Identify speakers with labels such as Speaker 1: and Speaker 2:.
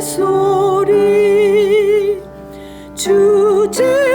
Speaker 1: 소리 주제